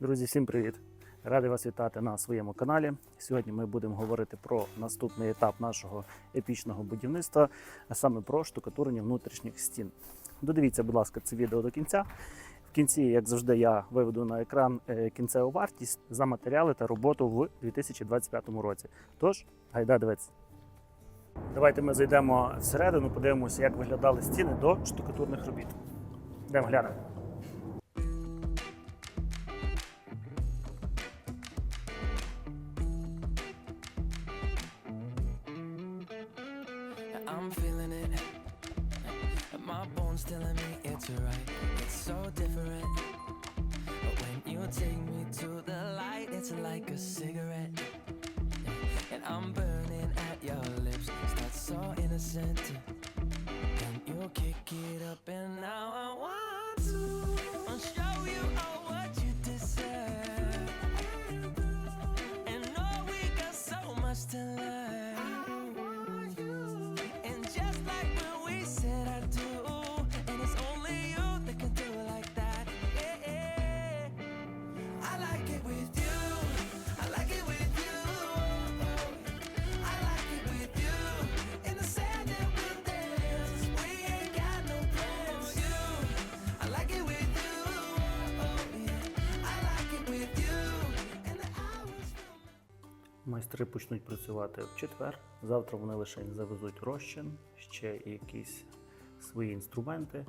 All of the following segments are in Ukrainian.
Друзі, всім привіт! Радий вас вітати на своєму каналі. Сьогодні ми будемо говорити про наступний етап нашого епічного будівництва, а саме про штукатурення внутрішніх стін. Додивіться, будь ласка, це відео до кінця. В кінці, як завжди, я виведу на екран е, кінцеву вартість за матеріали та роботу в 2025 році. Тож, гайда дивитися. Давайте ми зайдемо всередину, подивимося, як виглядали стіни до штукатурних робіт. Йдемо глянемо. Like a cigarette. Майстри почнуть працювати в четвер. Завтра вони лише завезуть розчин, ще якісь свої інструменти.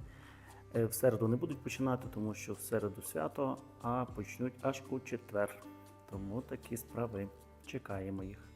Е, В середу не будуть починати, тому що в середу свято, а почнуть аж у четвер. Тому такі справи. Чекаємо їх.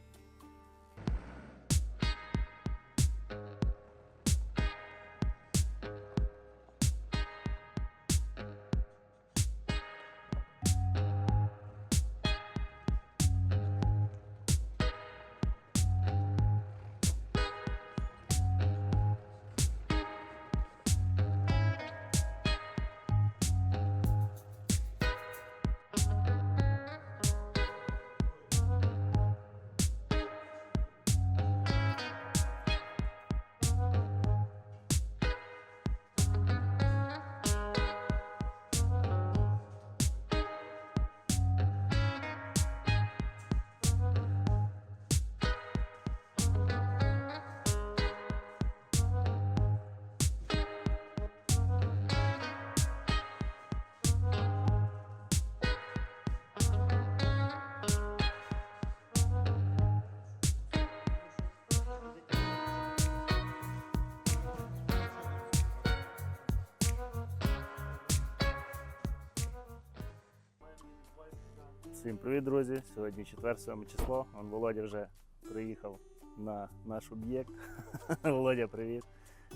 Всім привіт, друзі! Сьогодні четвер, 7 число. Вон Володя вже приїхав на наш об'єкт. Володя, привіт.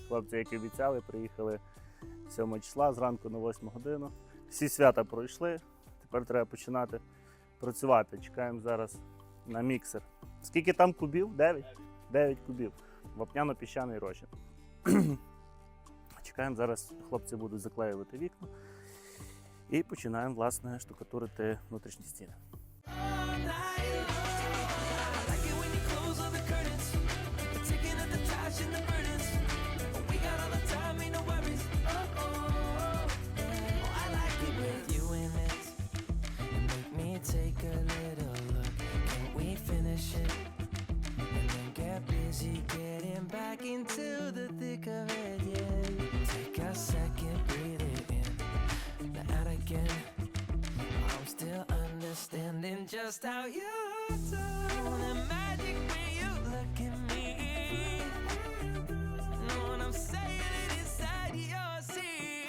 Хлопці, як і обіцяли, приїхали 7 числа зранку на 8 годину. Всі свята пройшли. Тепер треба починати працювати. Чекаємо зараз на міксер. Скільки там кубів? 9? 9 кубів. Вапняно-піщаний розчин. Чекаємо зараз, хлопці будуть заклеювати вікна. І починаємо, власне, штукатурити внутрішні стіни. Just how you do the magic when you look at me. Know what I'm saying? It inside your seat.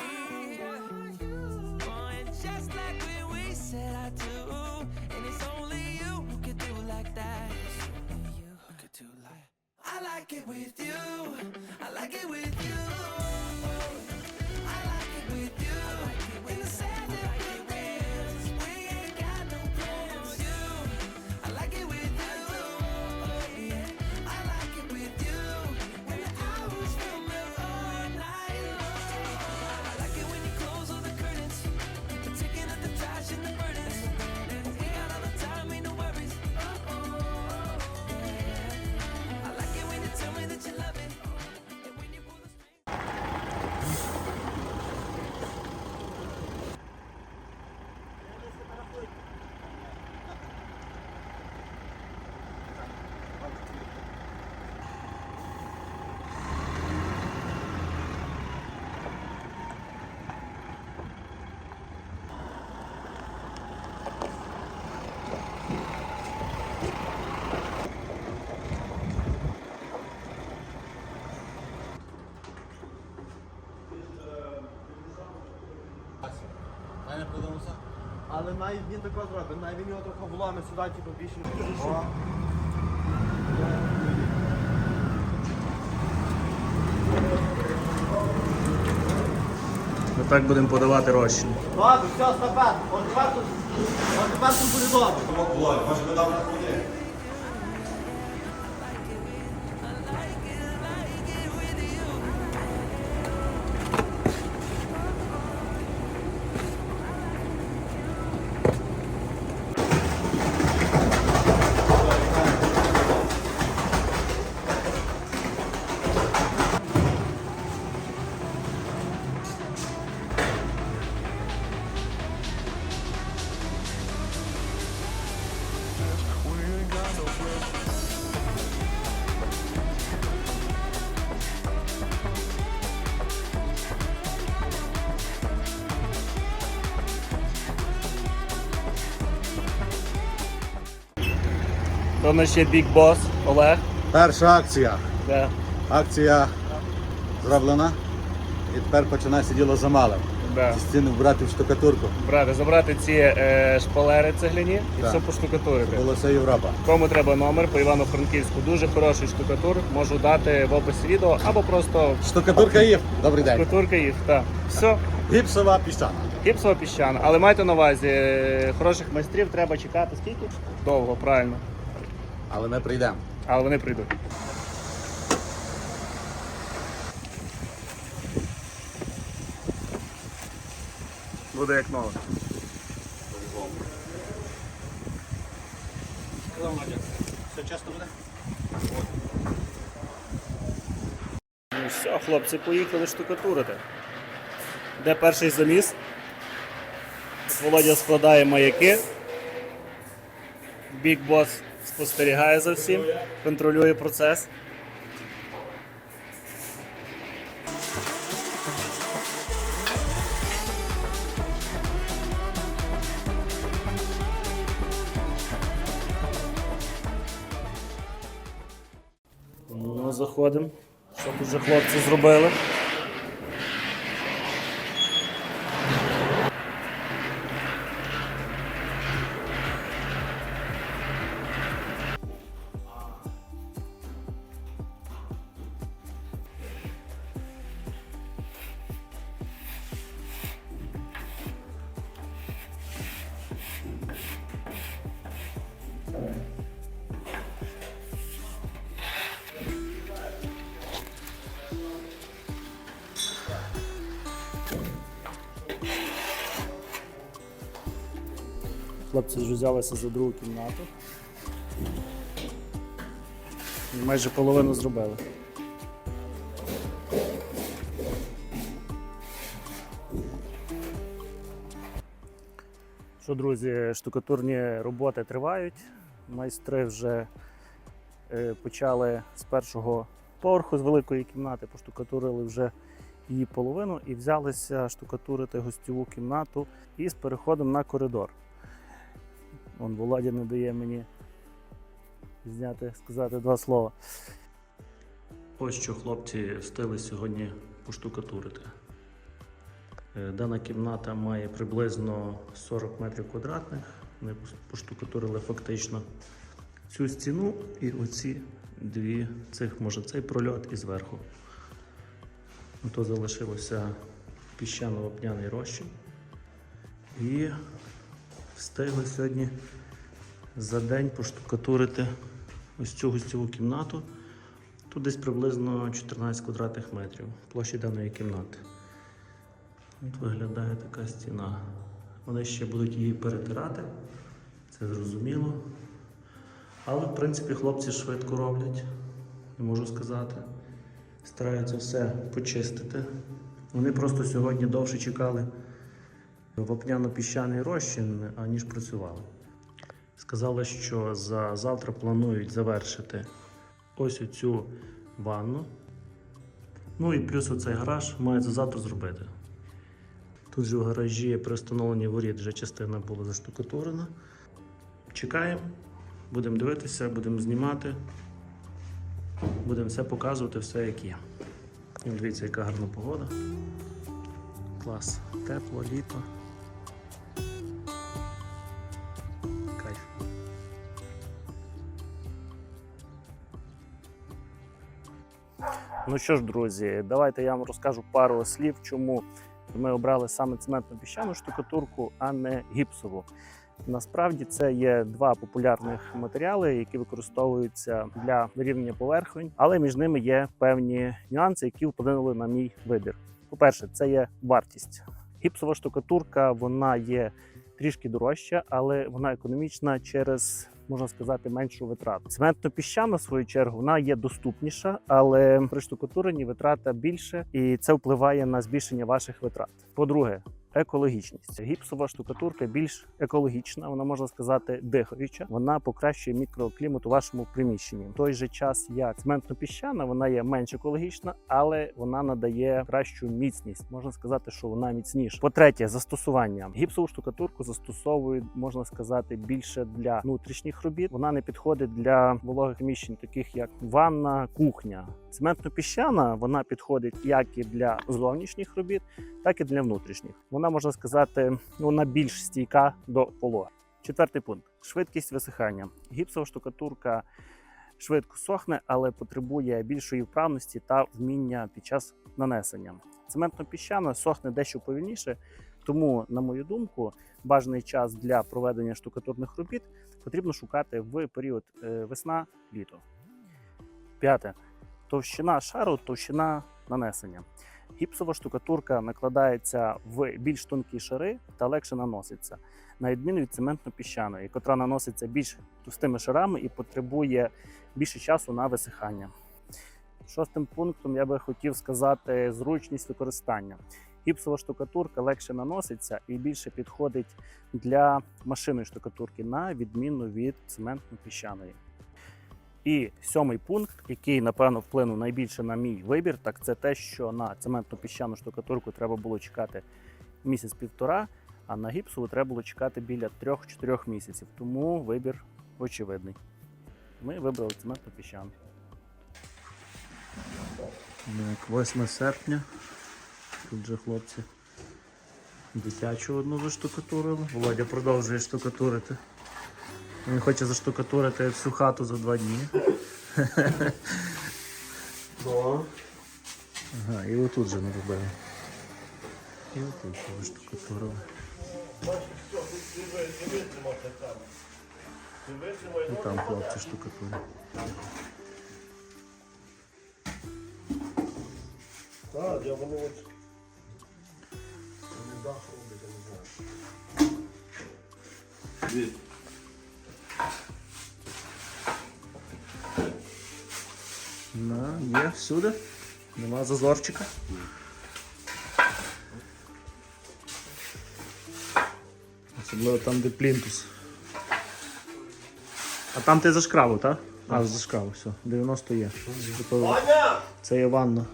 Oh, and just like when we said I do, and it's only you who could do like that. It's only you who could do like. I like it with you. Навіть він тако зробить, навіть він його трохи вломить сюди, типу більше. не Ми так будемо подавати розчин. Ладно, все, стопе. От тепер тут, от тепер тут буде добре. Нас ще Big Boss Олег. Перша акція. Да. Акція зроблена. І тепер починається діло за малим. Да. Ці стіни вбрати в штукатурку. Брати, забрати ці е, шпалери цегляні і Так. все поштукатурити. Була вся Європа. Кому треба номер по Івано-Франківську, дуже хороший штукатур, можу дати в описі відео або просто Штукатурка є. Добрий день. штукатурка їх. Так. Все, Гіпсова піщана. гіпсова піщана. Але майте на увазі, е, хороших майстрів треба чекати скільки? Довго, правильно. Але ми прийдемо. Але вони прийдуть. Буде як нове. Все чесно буде? Ну все, хлопці, поїхали штукатурити. Де перший заміс? Володя складає маяки. Бік бос спостерігає за всім, контролює процес. Ну, заходимо. Що тут вже хлопці зробили? Хлопці вже взялися за другу кімнату. Майже половину зробили. Що, друзі, штукатурні роботи тривають. Майстри вже е, почали з першого поверху, з великої кімнати, поштукатурили вже її половину і взялися штукатурити гостьову кімнату із переходом на коридор. Вон Володя не дає мені зняти, сказати два слова. Ось що хлопці встигли сьогодні поштукатурити. Е, Дана кімната має приблизно 40 метрів квадратних. Ми поштукатурили фактично цю стіну і оці дві цих, може, цей прольот і зверху. То залишилося піщано-вапняний розчин. І встигли сьогодні за день поштукатурити ось цю гостьову кімнату. Тут десь приблизно 14 квадратних метрів площі даної кімнати. От виглядає така стіна. Вони ще будуть її перетирати, це зрозуміло. Але, в принципі, хлопці швидко роблять, не можу сказати. Стараються все почистити. Вони просто сьогодні довше чекали вапняно-піщаний розчин, аніж працювали. Сказали, що за завтра планують завершити ось оцю ванну. Ну і плюс оцей гараж мають за завтра зробити. Тут же в гаражі при встановленні воріт вже частина була заштукатурена. Чекаємо, будемо дивитися, будемо знімати, будемо все показувати, все як є. І дивіться, яка гарна погода. Клас. Тепло, літо. Ну що ж, друзі, давайте я вам розкажу пару слів, чому ми обрали саме цементну піщану штукатурку, а не гіпсову. Насправді це є два популярних матеріали, які використовуються для вирівняння поверхонь, але між ними є певні нюанси, які вплинули на мій вибір. По-перше, це є вартість. Гіпсова штукатурка вона є трішки дорожча, але вона економічна через можна сказати меншу витрату. Цементно-піщана, в свою чергу, вона є доступніша, але при штукатуренні витрата більше, і це впливає на збільшення ваших витрат. По-друге, екологічність. Гіпсова штукатурка більш екологічна, вона можна сказати дихаюча. Вона покращує мікроклімат у вашому приміщенні. В той же час, як цементно-піщана, вона є менш екологічна, але вона надає кращу міцність. Можна сказати, що вона міцніша. По-третє, застосування гіпсову штукатурку застосовують, можна сказати, більше для внутрішніх робіт. Вона не підходить для вологих приміщень, таких як ванна, кухня. Цементно-піщана вона підходить як і для зовнішніх робіт, так і для внутрішніх. Вона можна сказати, ну, вона більш стійка до пологи. Четвертий пункт швидкість висихання. Гіпсова штукатурка швидко сохне, але потребує більшої вправності та вміння під час нанесення. Цементно-піщана сохне дещо повільніше, тому, на мою думку, бажаний час для проведення штукатурних робіт потрібно шукати в період е, весна-літо. П'яте. Товщина шару, товщина нанесення. Гіпсова штукатурка накладається в більш тонкі шари та легше наноситься, на відміну від цементно-піщаної, котра наноситься більш товстими шарами і потребує більше часу на висихання. Шостим пунктом я би хотів сказати зручність використання. Гіпсова штукатурка легше наноситься і більше підходить для машинної штукатурки, на відміну від цементно-піщаної. І сьомий пункт, який напевно вплинув найбільше на мій вибір, так це те, що на цементно-піщану штукатурку треба було чекати місяць-півтора, а на гіпсову треба було чекати біля 3-4 місяців. Тому вибір очевидний. Ми вибрали цементно-піщану. Так, 8 серпня. Тут же хлопці дитячу одну заштукатурили. Володя продовжує штукатурити. Він хоче заштукатурити всю хату за два дні. Ага, і отут же не робили. І отут ще заштукатурили. І там хлопці штукатурять. Так, я вони от. Вони дах роблять, я не знаю. На, є всюди. Нема зазорчика. Особливо там, де плінтус. А там ти зашкравив, так? А, зашкравив, все. 90 є. Тобто Це є ванна.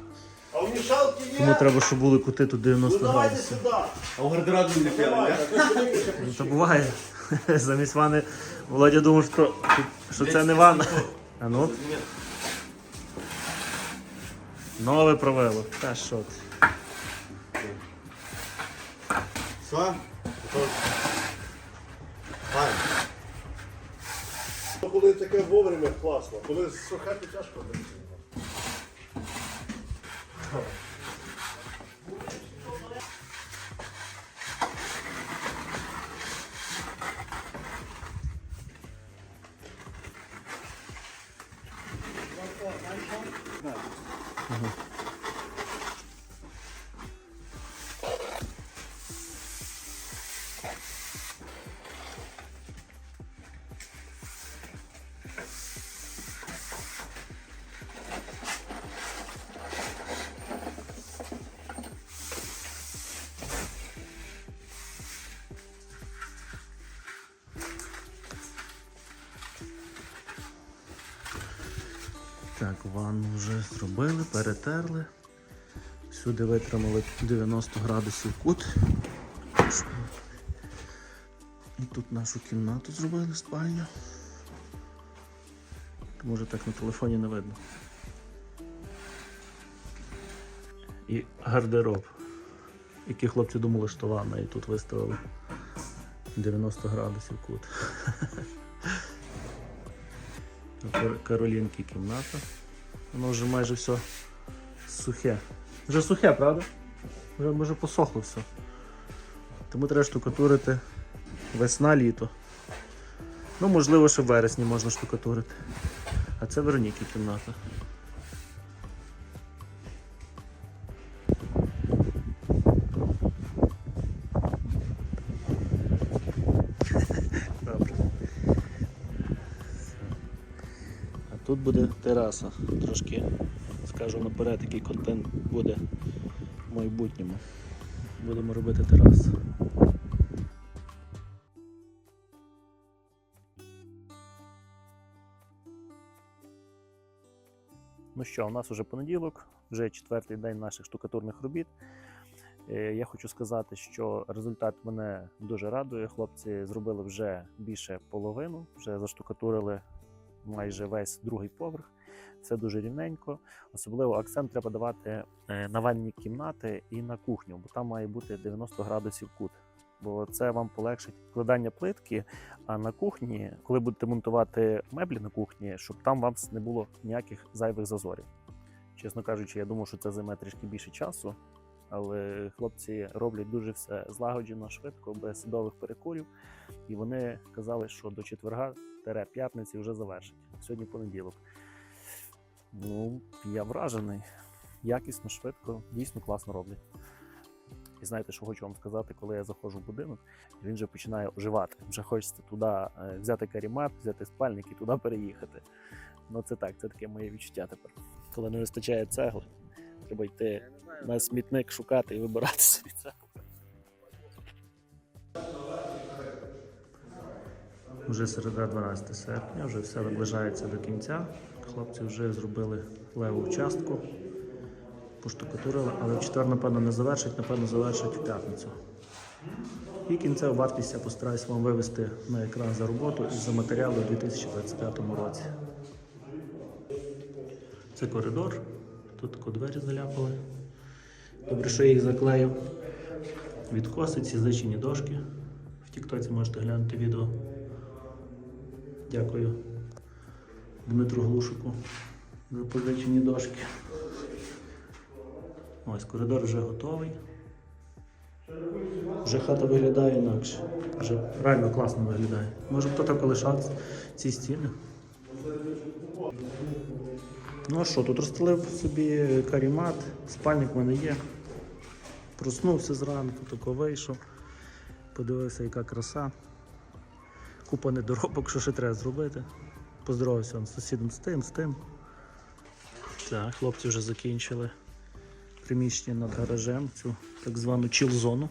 А у мішалки є? Тому треба, щоб були кути тут 90 Ну давайте градусів. сюди. А в гардеробі не ви ще Ну, то буває. Замість ванни Володя думав, що, що це не ванна. А ну. Нове провело. Та що ти? Що? Файн. Коли таке вовремя класно, коли сухе, то тяжко Так, ванну вже зробили, перетерли. Сюди витримали 90 градусів кут. І тут нашу кімнату зробили спальню. Може так на телефоні не видно. І гардероб. Які хлопці думали, що ванна, і тут виставили 90 градусів кут. Каролінки кімната. Воно вже майже все сухе. Вже сухе, правда? Вже може посохло все. Тому треба штукатурити весна-літо. Ну, можливо, ще в вересні можна штукатурити. А це Вероніки кімната. Буде тераса. Трошки скажу наперед, який контент буде в майбутньому. Будемо робити терасу. Ну що, у нас вже понеділок, вже четвертий день наших штукатурних робіт. Е, Я хочу сказати, що результат мене дуже радує. Хлопці зробили вже більше половину, вже заштукатурили майже весь другий поверх. Все дуже рівненько. Особливо акцент треба давати е, на ванні кімнати і на кухню, бо там має бути 90 градусів кут. Бо це вам полегшить вкладання плитки. А на кухні, коли будете монтувати меблі на кухні, щоб там вам не було ніяких зайвих зазорів. Чесно кажучи, я думав, що це займе трішки більше часу, але хлопці роблять дуже все злагоджено, швидко, без судових перекурів. І вони казали, що до четверга п'ятниці вже завершать. Сьогодні понеділок. Ну, я вражений. Якісно, швидко, дійсно класно роблять. І знаєте, що хочу вам сказати, коли я заходжу в будинок, він вже починає оживати. Вже хочеться туди е, взяти карімат, взяти спальник і туди переїхати. Ну це так, це таке моє відчуття тепер. Коли не вистачає цегли, треба йти на смітник шукати і вибирати собі цеглу. Вже середа 12 серпня, вже все наближається до кінця. Хлопці вже зробили леву частку, поштукатурили, але в четвер, напевно, не завершать, напевно, завершать в п'ятницю. І кінцеву вартість я постараюсь вам вивести на екран за роботу і за матеріали у 2025 році. Це коридор, тут тако двері заляпали. Добре, що я їх заклеїв. Відкоси, ці зличені дошки. В Тіктоці можете глянути відео. Дякую Дмитру Глушику за позичені дошки. Ось коридор вже готовий. Вже хата виглядає інакше. Вже реально класно виглядає. Може хто так лишав ці стіни. Ну а що, тут розстелив собі карімат, спальник в мене є. Проснувся зранку, тако вийшов, подивився, яка краса. Купа недоробок, що ще треба зробити. Поздоровався з сусідом з тим, з тим. Так, хлопці вже закінчили приміщення над гаражем, цю так звану чіл-зону.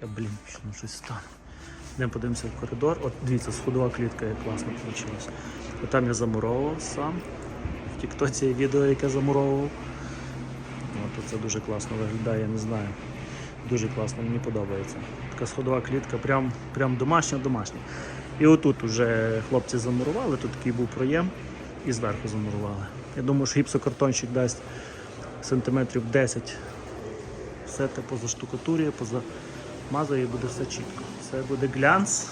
Та блін, ну, щось стане. Йдемо подивимося в коридор. От дивіться, сходова клітка як класно вийшла. Там я замуровував сам. В Тіктоці відео, яке замуровував. От це дуже класно виглядає, я не знаю. Дуже класно, мені подобається. Така сходова клітка, прям, прям домашня, домашня. І отут вже хлопці замурували, тут такий був проєм і зверху замурували. Я думаю, що гіпсокартончик дасть сантиметрів 10. Все те позаштукатурює, позамазує і буде все чітко. Все буде глянц.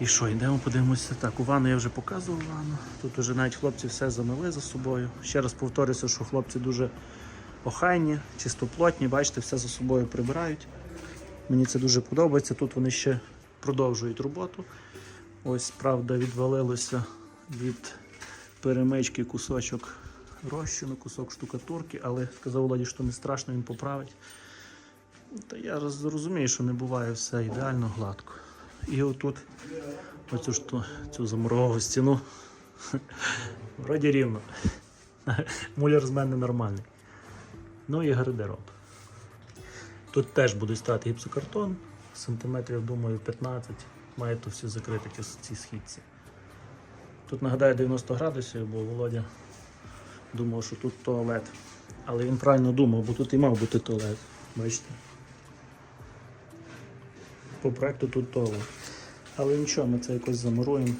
І що, йдемо подивимося. Так, у ванну я вже показував ванну. Тут вже навіть хлопці все замили за собою. Ще раз повторюся, що хлопці дуже охайні, чистоплотні, бачите, все за собою прибирають. Мені це дуже подобається. Тут вони ще продовжують роботу. Ось, правда, відвалилося від перемички кусочок розчину, кусок штукатурки, але сказав Володі, що не страшно, він поправить. Та я роз- розумію, що не буває все ідеально гладко. І отут оцю ж цю замурову стіну. Вроді рівно. Муляр з мене нормальний. Ну і гардероб. Тут теж буде стати гіпсокартон, сантиметрів, думаю, 15. Має то все закрити ці східці. Тут нагадаю 90 градусів, бо Володя думав, що тут туалет. Але він правильно думав, бо тут і мав бути туалет. Бачите? По проекту тут туалет. Але нічого, ми це якось замуруємо.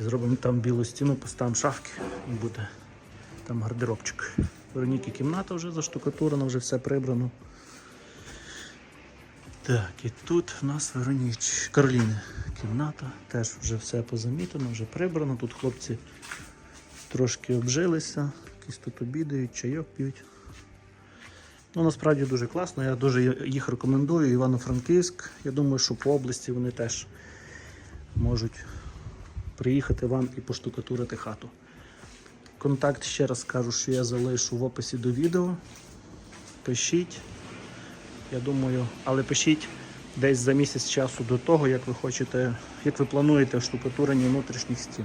І зробимо там білу стіну, поставимо шафки і буде там гардеробчик. Вероніки кімната вже заштукатурена, вже все прибрано. Так, і тут в нас Вероніч Кароліни кімната, теж вже все позамітано, вже прибрано. Тут хлопці трошки обжилися, якісь тут обідають, чайок п'ють. Ну, насправді дуже класно. Я дуже їх рекомендую. Івано-Франківськ. Я думаю, що по області вони теж можуть приїхати вам і поштукатурити хату. Контакт ще раз скажу, що я залишу в описі до відео. Пишіть. Я думаю, але пишіть десь за місяць часу до того, як ви хочете, як ви плануєте штукатурення внутрішніх стін.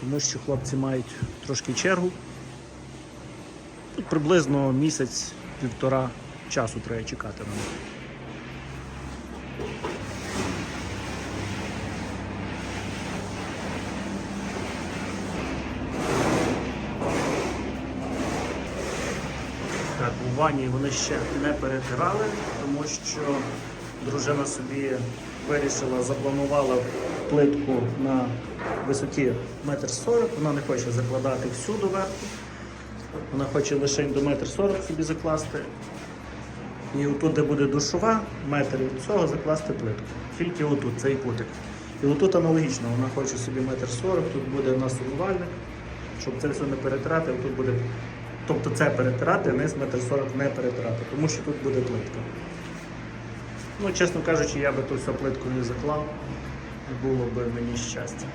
Тому що хлопці мають трошки чергу. Приблизно місяць-півтора часу треба чекати на них. Так, вони ще не перетирали, тому що дружина собі вирішила, запланувала плитку на висоті 1,40 м. Вона не хоче закладати всю доверху. Вона хоче лише до 1,40 м собі закласти. І отут, де буде душова, метр від цього закласти плитку. Тільки отут, цей кутик. І отут аналогічно, вона хоче собі 1,40 м, тут буде у нас умивальник, щоб це все не перетирати, тут буде Тобто це перетирати, низ метр 40 не перетирати, тому що тут буде плитка. Ну, чесно кажучи, я би ту всю плитку не заклав, і було б мені щастя.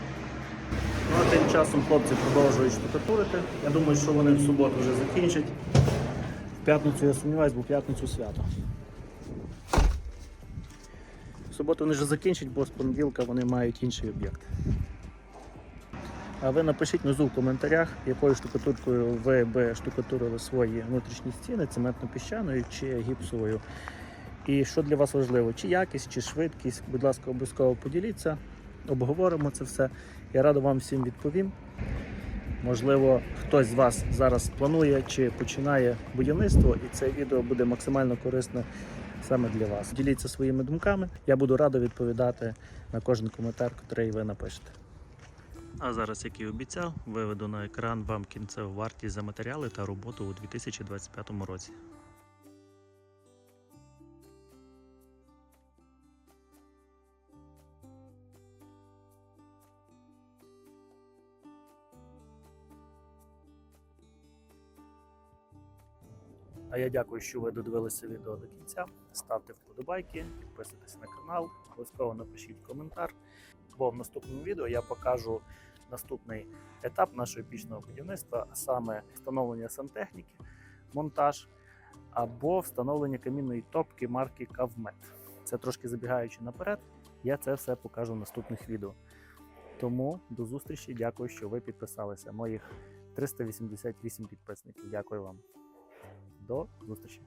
Ну а тим часом хлопці продовжують штукатурити. Я думаю, що вони в суботу вже закінчать. В п'ятницю я сумніваюсь, бо в п'ятницю свято. В суботу вони вже закінчать, бо з понеділка вони мають інший об'єкт. А ви напишіть внизу в коментарях, якою штукатуркою ви би штукатурили свої внутрішні стіни, цементно-піщаною чи гіпсовою. І що для вас важливо, чи якість, чи швидкість. Будь ласка, обов'язково поділіться, обговоримо це все. Я радо вам всім відповім. Можливо, хтось з вас зараз планує чи починає будівництво, і це відео буде максимально корисне саме для вас. Діліться своїми думками. Я буду радо відповідати на кожен коментар, який ви напишете. А зараз, як і обіцяв, виведу на екран вам кінцеву вартість за матеріали та роботу у 2025 році. А я дякую, що ви додивилися відео до кінця. Ставте вподобайки, підписуйтесь на канал, обов'язково напишіть коментар. Бо в наступному відео я покажу наступний етап нашого епічного будівництва, а саме встановлення сантехніки, монтаж або встановлення камінної топки марки Кавмет. Це трошки забігаючи наперед, я це все покажу в наступних відео. Тому до зустрічі, дякую, що ви підписалися. Моїх 388 підписників. Дякую вам. До зустрічі!